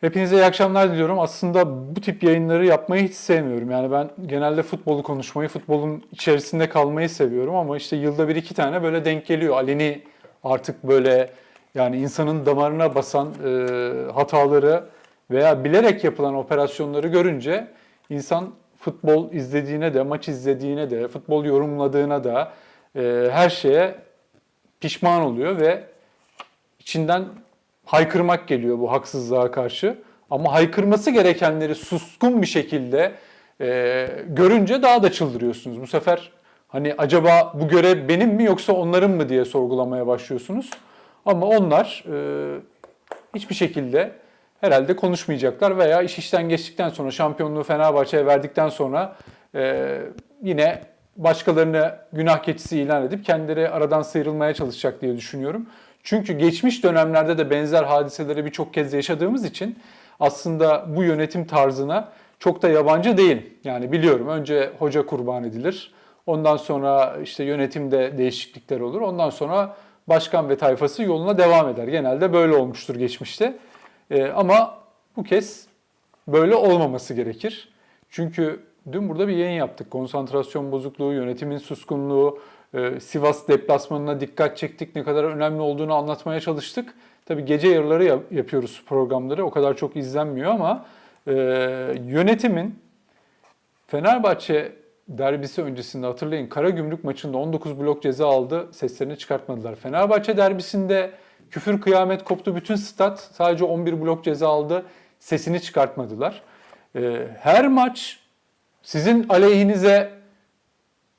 Hepinize iyi akşamlar diliyorum. Aslında bu tip yayınları yapmayı hiç sevmiyorum. Yani ben genelde futbolu konuşmayı, futbolun içerisinde kalmayı seviyorum ama işte yılda bir iki tane böyle denk geliyor. Ali'ni artık böyle yani insanın damarına basan e, hataları veya bilerek yapılan operasyonları görünce insan futbol izlediğine de, maç izlediğine de, futbol yorumladığına da e, her şeye pişman oluyor ve içinden haykırmak geliyor bu haksızlığa karşı. Ama haykırması gerekenleri suskun bir şekilde e, görünce daha da çıldırıyorsunuz. Bu sefer hani acaba bu görev benim mi yoksa onların mı diye sorgulamaya başlıyorsunuz. Ama onlar e, hiçbir şekilde herhalde konuşmayacaklar veya iş işten geçtikten sonra şampiyonluğu Fenerbahçe'ye verdikten sonra e, yine başkalarını günah keçisi ilan edip kendileri aradan sıyrılmaya çalışacak diye düşünüyorum. Çünkü geçmiş dönemlerde de benzer hadiseleri birçok kez yaşadığımız için aslında bu yönetim tarzına çok da yabancı değil. Yani biliyorum önce hoca kurban edilir. Ondan sonra işte yönetimde değişiklikler olur. Ondan sonra başkan ve tayfası yoluna devam eder. Genelde böyle olmuştur geçmişte. Ee, ama bu kez böyle olmaması gerekir. Çünkü dün burada bir yayın yaptık. Konsantrasyon bozukluğu, yönetimin suskunluğu, e, Sivas deplasmanına dikkat çektik. Ne kadar önemli olduğunu anlatmaya çalıştık. Tabii gece yarıları yap- yapıyoruz programları. O kadar çok izlenmiyor ama e, yönetimin Fenerbahçe derbisi öncesinde hatırlayın Karagümrük maçında 19 blok ceza aldı. Seslerini çıkartmadılar. Fenerbahçe derbisinde küfür kıyamet koptu. Bütün stat sadece 11 blok ceza aldı. Sesini çıkartmadılar. E, her maç sizin aleyhinize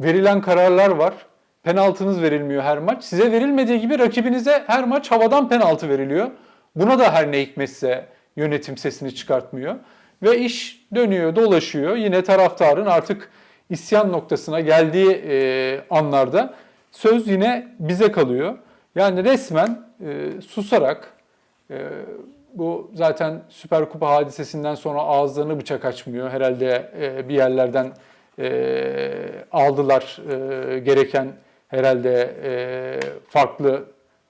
verilen kararlar var. Penaltınız verilmiyor her maç. Size verilmediği gibi rakibinize her maç havadan penaltı veriliyor. Buna da her ne hikmetse yönetim sesini çıkartmıyor. Ve iş dönüyor, dolaşıyor. Yine taraftarın artık isyan noktasına geldiği e, anlarda söz yine bize kalıyor. Yani resmen e, susarak e, bu zaten Süper Kupa hadisesinden sonra ağızlarını bıçak açmıyor. Herhalde e, bir yerlerden e, aldılar e, gereken herhalde e, farklı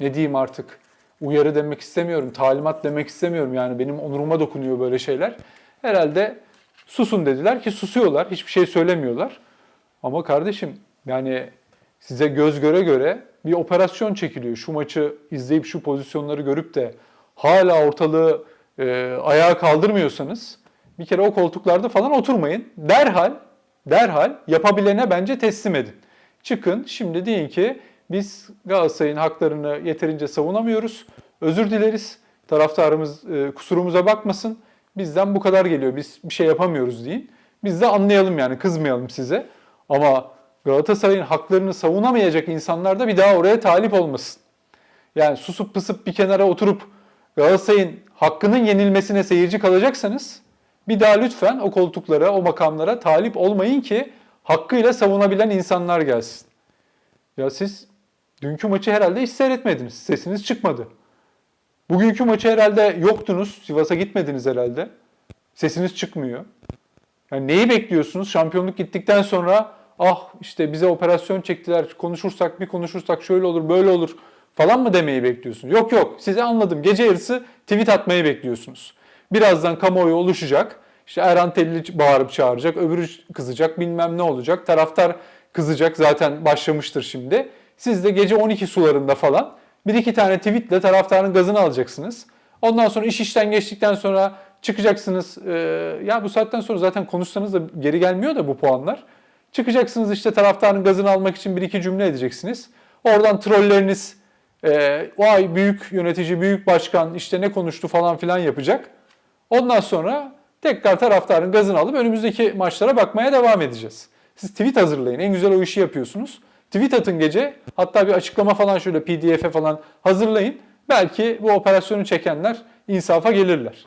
ne diyeyim artık uyarı demek istemiyorum, talimat demek istemiyorum. Yani benim onuruma dokunuyor böyle şeyler. Herhalde susun dediler ki susuyorlar, hiçbir şey söylemiyorlar. Ama kardeşim yani size göz göre göre bir operasyon çekiliyor. Şu maçı izleyip şu pozisyonları görüp de hala ortalığı e, ayağa kaldırmıyorsanız bir kere o koltuklarda falan oturmayın. Derhal, derhal yapabilene bence teslim edin. Çıkın şimdi deyin ki biz Galatasaray'ın haklarını yeterince savunamıyoruz. Özür dileriz. Taraftarımız e, kusurumuza bakmasın. Bizden bu kadar geliyor. Biz bir şey yapamıyoruz deyin. Biz de anlayalım yani kızmayalım size. Ama Galatasaray'ın haklarını savunamayacak insanlar da bir daha oraya talip olmasın. Yani susup pısıp bir kenara oturup Galatasaray'ın hakkının yenilmesine seyirci kalacaksanız bir daha lütfen o koltuklara, o makamlara talip olmayın ki hakkıyla savunabilen insanlar gelsin. Ya siz dünkü maçı herhalde hiç seyretmediniz. Sesiniz çıkmadı. Bugünkü maçı herhalde yoktunuz. Sivas'a gitmediniz herhalde. Sesiniz çıkmıyor. Yani neyi bekliyorsunuz? Şampiyonluk gittikten sonra ah işte bize operasyon çektiler konuşursak bir konuşursak şöyle olur böyle olur falan mı demeyi bekliyorsunuz? Yok yok size anladım. Gece yarısı tweet atmayı bekliyorsunuz. Birazdan kamuoyu oluşacak. İşte Erhan Telli bağırıp çağıracak, öbürü kızacak, bilmem ne olacak. Taraftar kızacak zaten başlamıştır şimdi. Siz de gece 12 sularında falan bir iki tane tweetle taraftarın gazını alacaksınız. Ondan sonra iş işten geçtikten sonra çıkacaksınız. Ee, ya bu saatten sonra zaten konuşsanız da geri gelmiyor da bu puanlar. Çıkacaksınız işte taraftarın gazını almak için bir iki cümle edeceksiniz. Oradan trolleriniz e, vay büyük yönetici, büyük başkan işte ne konuştu falan filan yapacak. Ondan sonra tekrar taraftarın gazını alıp önümüzdeki maçlara bakmaya devam edeceğiz. Siz tweet hazırlayın. En güzel o işi yapıyorsunuz. Tweet atın gece. Hatta bir açıklama falan şöyle pdf'e falan hazırlayın. Belki bu operasyonu çekenler insafa gelirler.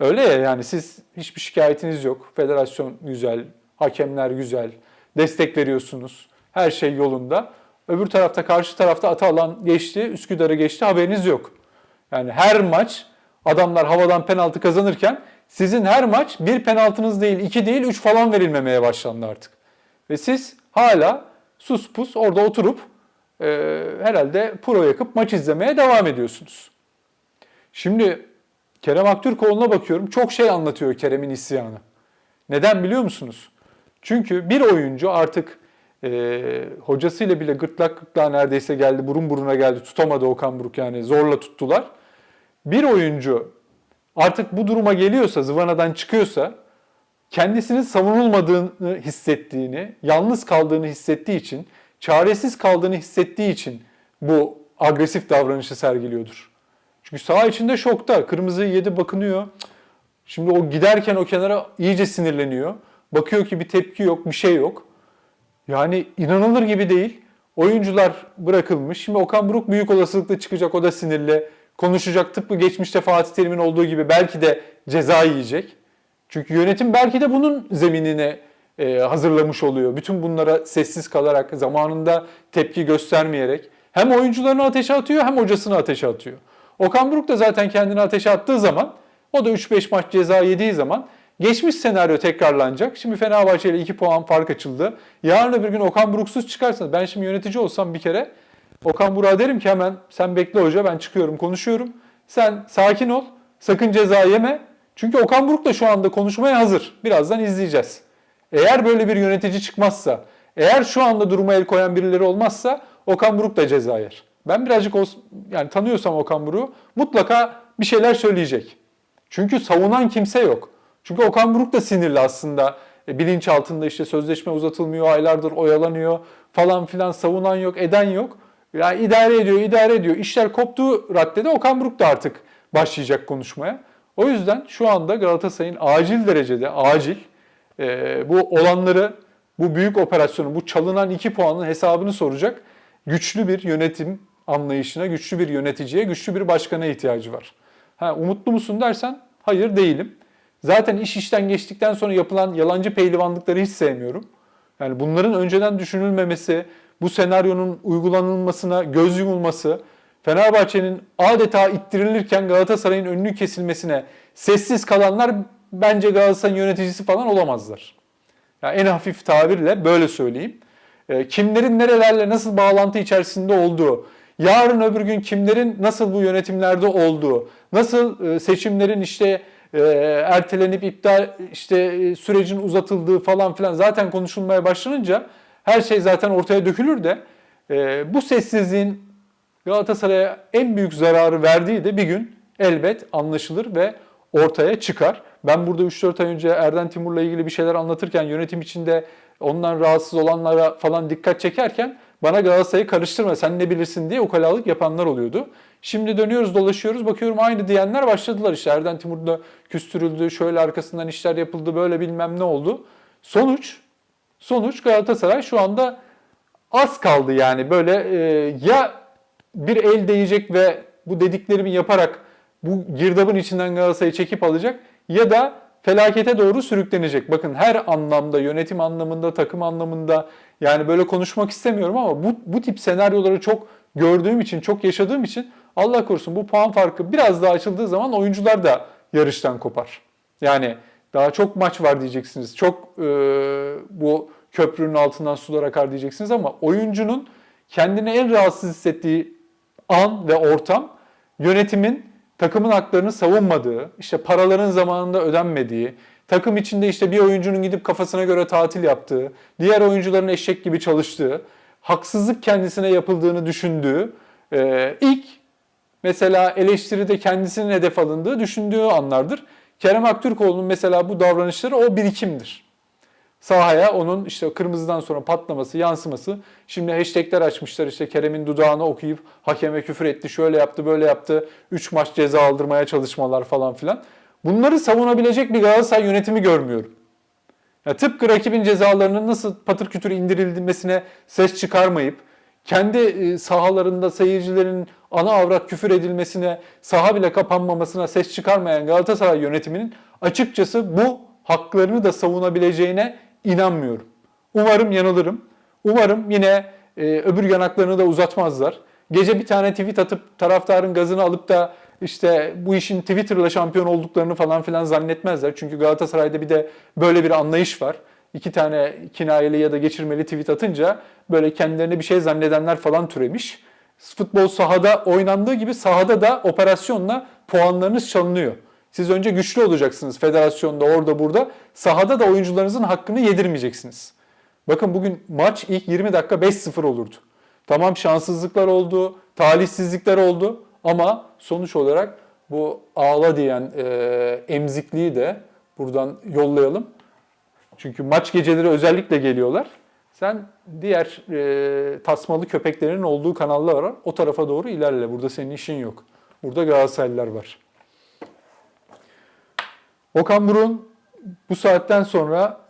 Öyle ya yani siz hiçbir şikayetiniz yok. Federasyon güzel, hakemler güzel, destek veriyorsunuz. Her şey yolunda. Öbür tarafta karşı tarafta ata alan geçti, Üsküdar'ı geçti haberiniz yok. Yani her maç adamlar havadan penaltı kazanırken sizin her maç bir penaltınız değil, iki değil, üç falan verilmemeye başlandı artık. Ve siz hala sus pus orada oturup e, herhalde pro yakıp maç izlemeye devam ediyorsunuz. Şimdi Kerem Aktürkoğlu'na bakıyorum. Çok şey anlatıyor Kerem'in isyanı. Neden biliyor musunuz? Çünkü bir oyuncu artık e, hocasıyla bile gırtlak gırtlağa neredeyse geldi, burun buruna geldi. Tutamadı Okan Buruk yani zorla tuttular. Bir oyuncu artık bu duruma geliyorsa, zıvanadan çıkıyorsa kendisinin savunulmadığını hissettiğini, yalnız kaldığını hissettiği için, çaresiz kaldığını hissettiği için bu agresif davranışı sergiliyordur. Çünkü saha içinde şokta. Kırmızıyı yedi bakınıyor. Şimdi o giderken o kenara iyice sinirleniyor. Bakıyor ki bir tepki yok, bir şey yok. Yani inanılır gibi değil. Oyuncular bırakılmış. Şimdi Okan Buruk büyük olasılıkla çıkacak. O da sinirli. Konuşacak tıpkı geçmişte Fatih Terim'in olduğu gibi belki de ceza yiyecek. Çünkü yönetim belki de bunun zeminine e, hazırlamış oluyor. Bütün bunlara sessiz kalarak, zamanında tepki göstermeyerek hem oyuncularını ateşe atıyor hem hocasını ateşe atıyor. Okan Buruk da zaten kendini ateşe attığı zaman o da 3-5 maç ceza yediği zaman geçmiş senaryo tekrarlanacak. Şimdi Fenerbahçe ile 2 puan fark açıldı. Yarın öbür gün Okan Buruksuz çıkarsanız ben şimdi yönetici olsam bir kere Okan Buruk'a derim ki hemen sen bekle hoca ben çıkıyorum konuşuyorum. Sen sakin ol sakın ceza yeme. Çünkü Okan Buruk da şu anda konuşmaya hazır. Birazdan izleyeceğiz. Eğer böyle bir yönetici çıkmazsa, eğer şu anda duruma el koyan birileri olmazsa Okan Buruk da ceza yer. Ben birazcık olsun, yani tanıyorsam Okan Buruk'u mutlaka bir şeyler söyleyecek. Çünkü savunan kimse yok. Çünkü Okan Buruk da sinirli aslında. E, bilinç altında işte sözleşme uzatılmıyor, aylardır oyalanıyor falan filan savunan yok, eden yok. Yani idare ediyor, idare ediyor. İşler koptuğu raddede Okan Buruk da artık başlayacak konuşmaya. O yüzden şu anda Galatasaray'ın acil derecede, acil e, bu olanları, bu büyük operasyonu, bu çalınan iki puanın hesabını soracak güçlü bir yönetim anlayışına, güçlü bir yöneticiye, güçlü bir başkana ihtiyacı var. Ha, umutlu musun dersen hayır değilim. Zaten iş işten geçtikten sonra yapılan yalancı pehlivanlıkları hiç sevmiyorum. Yani bunların önceden düşünülmemesi, bu senaryonun uygulanılmasına göz yumulması, Fenerbahçe'nin adeta ittirilirken Galatasaray'ın önünü kesilmesine sessiz kalanlar bence Galatasaray'ın yöneticisi falan olamazlar. Yani en hafif tabirle böyle söyleyeyim. E, kimlerin nerelerle nasıl bağlantı içerisinde olduğu, yarın öbür gün kimlerin nasıl bu yönetimlerde olduğu, nasıl e, seçimlerin işte e, ertelenip iptal işte e, sürecin uzatıldığı falan filan zaten konuşulmaya başlanınca her şey zaten ortaya dökülür de e, bu sessizliğin Galatasaray'a en büyük zararı verdiği de bir gün elbet anlaşılır ve ortaya çıkar. Ben burada 3-4 ay önce Erden Timur'la ilgili bir şeyler anlatırken yönetim içinde ondan rahatsız olanlara falan dikkat çekerken bana Galatasaray'ı karıştırma sen ne bilirsin diye ukalalık yapanlar oluyordu. Şimdi dönüyoruz dolaşıyoruz bakıyorum aynı diyenler başladılar işte Erden Timur da küstürüldü şöyle arkasından işler yapıldı böyle bilmem ne oldu. Sonuç sonuç Galatasaray şu anda az kaldı yani böyle e, ya bir el değecek ve bu dediklerimi yaparak bu girdabın içinden Galatasaray'ı çekip alacak ya da felakete doğru sürüklenecek. Bakın her anlamda, yönetim anlamında, takım anlamında yani böyle konuşmak istemiyorum ama bu, bu tip senaryoları çok gördüğüm için, çok yaşadığım için Allah korusun bu puan farkı biraz daha açıldığı zaman oyuncular da yarıştan kopar. Yani daha çok maç var diyeceksiniz. Çok e, bu köprünün altından sular akar diyeceksiniz ama oyuncunun kendini en rahatsız hissettiği an ve ortam yönetimin takımın haklarını savunmadığı, işte paraların zamanında ödenmediği, takım içinde işte bir oyuncunun gidip kafasına göre tatil yaptığı, diğer oyuncuların eşek gibi çalıştığı, haksızlık kendisine yapıldığını düşündüğü, e, ilk mesela eleştiride kendisinin hedef alındığı düşündüğü anlardır. Kerem Aktürkoğlu'nun mesela bu davranışları o birikimdir. Sahaya onun işte kırmızıdan sonra patlaması, yansıması. Şimdi hashtagler açmışlar işte Kerem'in dudağını okuyup hakeme küfür etti, şöyle yaptı, böyle yaptı. 3 maç ceza aldırmaya çalışmalar falan filan. Bunları savunabilecek bir Galatasaray yönetimi görmüyorum. Ya tıpkı rakibin cezalarının nasıl patır kütür indirilmesine ses çıkarmayıp, kendi e, sahalarında seyircilerin ana avrat küfür edilmesine, saha bile kapanmamasına ses çıkarmayan Galatasaray yönetiminin açıkçası bu haklarını da savunabileceğine inanmıyorum. Umarım yanılırım. Umarım yine e, öbür yanaklarını da uzatmazlar. Gece bir tane tweet atıp taraftarın gazını alıp da işte bu işin Twitter'la şampiyon olduklarını falan filan zannetmezler. Çünkü Galatasaray'da bir de böyle bir anlayış var. İki tane kinayeli ya da geçirmeli tweet atınca böyle kendilerine bir şey zannedenler falan türemiş. Futbol sahada oynandığı gibi sahada da operasyonla puanlarınız çalınıyor. Siz önce güçlü olacaksınız federasyonda, orada, burada. Sahada da oyuncularınızın hakkını yedirmeyeceksiniz. Bakın bugün maç ilk 20 dakika 5-0 olurdu. Tamam şanssızlıklar oldu, talihsizlikler oldu ama sonuç olarak bu ağla diyen e, emzikliği de buradan yollayalım. Çünkü maç geceleri özellikle geliyorlar. Sen diğer e, tasmalı köpeklerin olduğu kanallar var. O tarafa doğru ilerle. Burada senin işin yok. Burada Galatasaraylılar var. Okan Buruk'un bu saatten sonra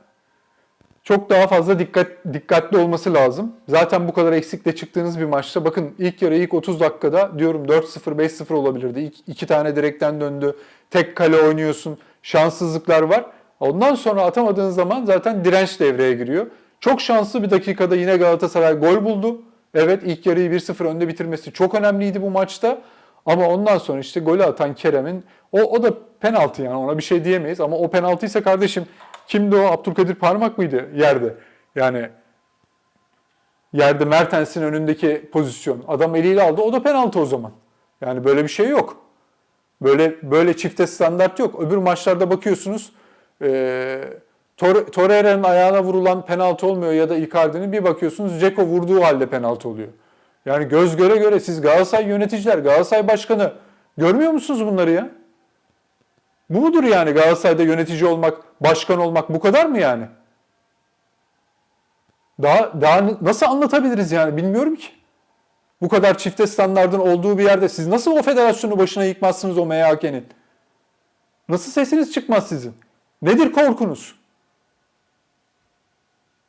çok daha fazla dikkat dikkatli olması lazım. Zaten bu kadar eksikle çıktığınız bir maçta bakın ilk yarı ilk 30 dakikada diyorum 4-0 5-0 olabilirdi. İlk iki tane direkten döndü. Tek kale oynuyorsun. Şanssızlıklar var. Ondan sonra atamadığın zaman zaten direnç devreye giriyor. Çok şanslı bir dakikada yine Galatasaray gol buldu. Evet ilk yarıyı 1-0 önde bitirmesi çok önemliydi bu maçta. Ama ondan sonra işte golü atan Kerem'in o, o da penaltı yani ona bir şey diyemeyiz. Ama o penaltıysa kardeşim kimdi o Abdülkadir Parmak mıydı yerde? Yani yerde Mertens'in önündeki pozisyon. Adam eliyle aldı o da penaltı o zaman. Yani böyle bir şey yok. Böyle böyle çifte standart yok. Öbür maçlarda bakıyorsunuz e, Tor- Torreira'nın ayağına vurulan penaltı olmuyor ya da Icardi'nin bir bakıyorsunuz Ceko vurduğu halde penaltı oluyor. Yani göz göre göre siz Galatasaray yöneticiler, Galatasaray başkanı görmüyor musunuz bunları ya? Bu mudur yani Galatasaray'da yönetici olmak, başkan olmak bu kadar mı yani? Daha daha nasıl anlatabiliriz yani bilmiyorum ki. Bu kadar çifte standardın olduğu bir yerde siz nasıl o federasyonu başına yıkmazsınız o MHK'nin? Nasıl sesiniz çıkmaz sizin? Nedir korkunuz?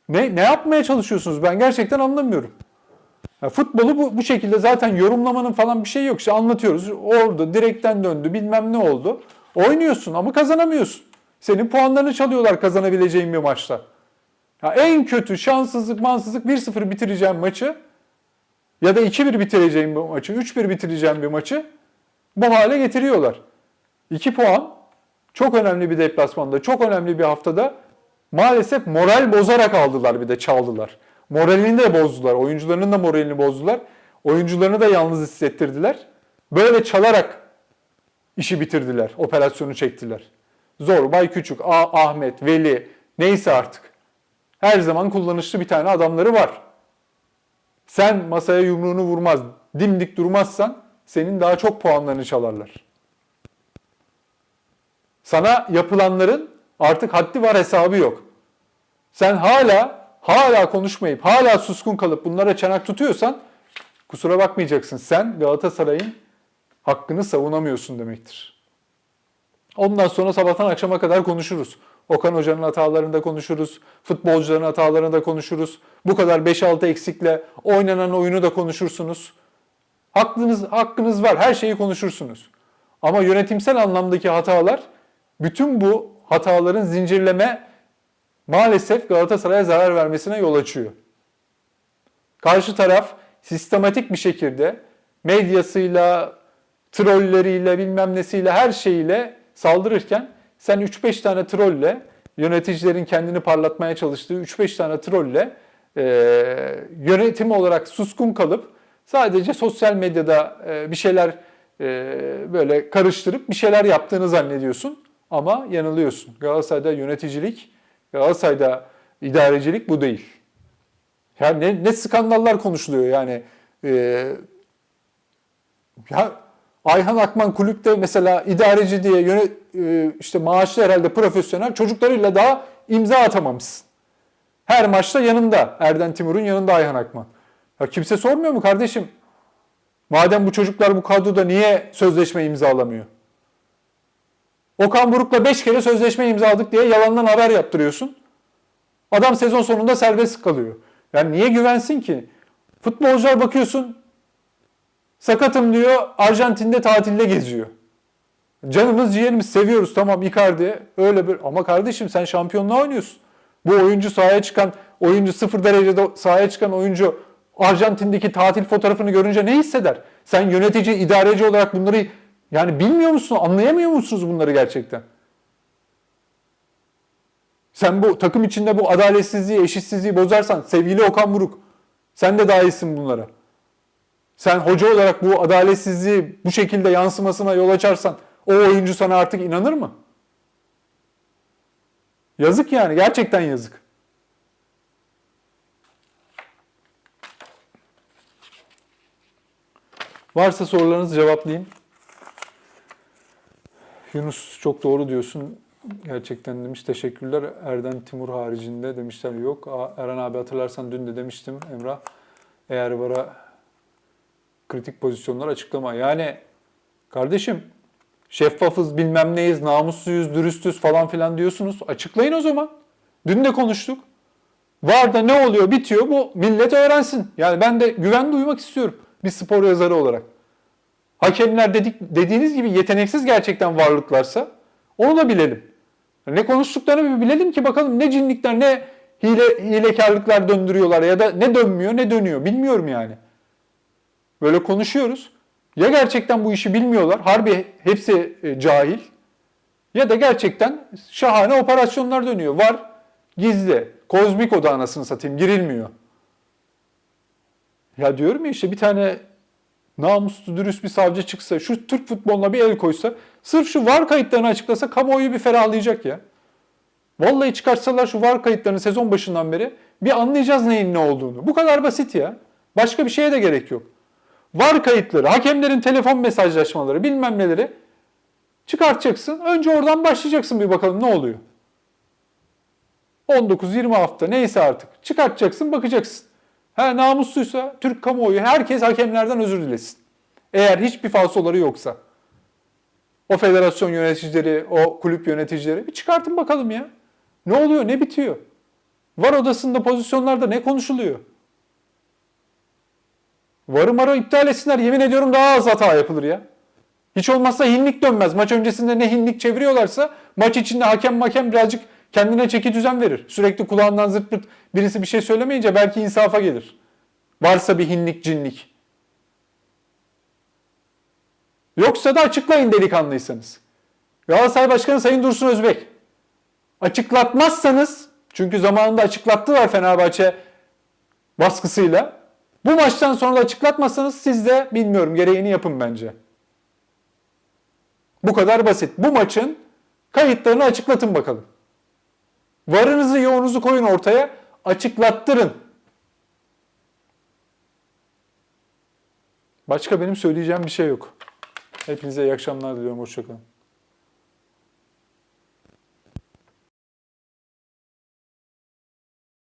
Ne, ne yapmaya çalışıyorsunuz? Ben gerçekten anlamıyorum. Ya futbolu bu, bu şekilde zaten yorumlamanın falan bir şey yok. İşte anlatıyoruz. Orada direkten döndü bilmem ne oldu. Oynuyorsun ama kazanamıyorsun. Senin puanlarını çalıyorlar kazanabileceğin bir maçta. Ya en kötü şanssızlık mansızlık 1-0 bitireceğim maçı ya da 2-1 bitireceğim bir maçı, 3-1 bitireceğim bir maçı bu hale getiriyorlar. 2 puan çok önemli bir deplasmanda, çok önemli bir haftada maalesef moral bozarak aldılar bir de çaldılar. Moralini de bozdular, oyuncularının da moralini bozdular. Oyuncularını da yalnız hissettirdiler. Böyle çalarak işi bitirdiler, operasyonu çektiler. Zorbay Küçük, A Ahmet, Veli neyse artık. Her zaman kullanışlı bir tane adamları var. Sen masaya yumruğunu vurmaz, dimdik durmazsan senin daha çok puanlarını çalarlar. Sana yapılanların artık haddi var hesabı yok. Sen hala hala konuşmayıp hala suskun kalıp bunlara çanak tutuyorsan kusura bakmayacaksın. Sen Galatasaray'ın hakkını savunamıyorsun demektir. Ondan sonra sabahtan akşama kadar konuşuruz. Okan Hoca'nın hatalarında konuşuruz. Futbolcuların hatalarında konuşuruz. Bu kadar 5-6 eksikle oynanan oyunu da konuşursunuz. Hakkınız, hakkınız var. Her şeyi konuşursunuz. Ama yönetimsel anlamdaki hatalar bütün bu hataların zincirleme maalesef Galatasaray'a zarar vermesine yol açıyor. Karşı taraf sistematik bir şekilde medyasıyla, trolleriyle, bilmem nesiyle, her şeyiyle saldırırken sen 3-5 tane trolle, yöneticilerin kendini parlatmaya çalıştığı 3-5 tane trolle e, yönetim olarak suskun kalıp sadece sosyal medyada e, bir şeyler e, böyle karıştırıp bir şeyler yaptığını zannediyorsun. Ama yanılıyorsun. Galatasaray'da yöneticilik, Galatasaray'da idarecilik bu değil. Yani ne, ne skandallar konuşuluyor yani. E, ya Ayhan Akman kulüpte mesela idareci diye yönet, e, işte maaşlı herhalde profesyonel çocuklarıyla daha imza atamamışsın. Her maçta yanında Erden Timur'un yanında Ayhan Akman. Ya kimse sormuyor mu kardeşim? Madem bu çocuklar bu kadroda niye sözleşme imzalamıyor? Okan Buruk'la 5 kere sözleşme imzaladık diye yalandan haber yaptırıyorsun. Adam sezon sonunda serbest kalıyor. Yani niye güvensin ki? Futbolcular bakıyorsun sakatım diyor Arjantin'de tatilde geziyor. Canımız ciğerimiz seviyoruz tamam Icardi öyle bir ama kardeşim sen şampiyonluğa oynuyorsun. Bu oyuncu sahaya çıkan oyuncu sıfır derecede sahaya çıkan oyuncu Arjantin'deki tatil fotoğrafını görünce ne hisseder? Sen yönetici, idareci olarak bunları yani bilmiyor musun? Anlayamıyor musunuz bunları gerçekten? Sen bu takım içinde bu adaletsizliği, eşitsizliği bozarsan sevgili Okan Buruk sen de dahilsin bunlara. Sen hoca olarak bu adaletsizliği bu şekilde yansımasına yol açarsan o oyuncu sana artık inanır mı? Yazık yani. Gerçekten yazık. Varsa sorularınızı cevaplayayım. Yunus çok doğru diyorsun. Gerçekten demiş. Teşekkürler. Erden Timur haricinde demişler yok. Eren abi hatırlarsan dün de demiştim Emrah. Eğer vara kritik pozisyonlar açıklama. Yani kardeşim şeffafız bilmem neyiz, namusluyuz, dürüstüz falan filan diyorsunuz. Açıklayın o zaman. Dün de konuştuk. Var da ne oluyor bitiyor bu millet öğrensin. Yani ben de güven duymak istiyorum bir spor yazarı olarak. Hakemler dedik, dediğiniz gibi yeteneksiz gerçekten varlıklarsa onu da bilelim. Ne konuştuklarını bir bilelim ki bakalım ne cinlikler ne hile, hilekarlıklar döndürüyorlar ya da ne dönmüyor ne dönüyor bilmiyorum yani. Böyle konuşuyoruz. Ya gerçekten bu işi bilmiyorlar, harbi hepsi e, cahil ya da gerçekten şahane operasyonlar dönüyor. Var gizli, kozmik oda anasını satayım girilmiyor. Ya diyorum ya işte bir tane namuslu, dürüst bir savcı çıksa, şu Türk futboluna bir el koysa, sırf şu var kayıtlarını açıklasa kamuoyu bir ferahlayacak ya. Vallahi çıkartsalar şu var kayıtlarını sezon başından beri bir anlayacağız neyin ne olduğunu. Bu kadar basit ya. Başka bir şeye de gerek yok. Var kayıtları, hakemlerin telefon mesajlaşmaları, bilmem neleri çıkartacaksın. Önce oradan başlayacaksın bir bakalım ne oluyor. 19-20 hafta neyse artık çıkartacaksın bakacaksın. Ha namusluysa Türk kamuoyu herkes hakemlerden özür dilesin. Eğer hiçbir falsoları yoksa. O federasyon yöneticileri, o kulüp yöneticileri bir çıkartın bakalım ya. Ne oluyor, ne bitiyor? Var odasında pozisyonlarda ne konuşuluyor? Varı marı iptal etsinler. Yemin ediyorum daha az hata yapılır ya. Hiç olmazsa hinlik dönmez. Maç öncesinde ne hinlik çeviriyorlarsa maç içinde hakem hakem birazcık kendine çeki düzen verir. Sürekli kulağından zırt pırt birisi bir şey söylemeyince belki insafa gelir. Varsa bir hinlik cinlik. Yoksa da açıklayın delikanlıysanız. Galatasaray Başkanı Sayın Dursun Özbek. Açıklatmazsanız, çünkü zamanında açıklattılar Fenerbahçe baskısıyla. Bu maçtan sonra da açıklatmazsanız siz de bilmiyorum gereğini yapın bence. Bu kadar basit. Bu maçın kayıtlarını açıklatın bakalım. Varınızı yoğunuzu koyun ortaya, açıklattırın. Başka benim söyleyeceğim bir şey yok. Hepinize iyi akşamlar diliyorum. Hoşçakalın.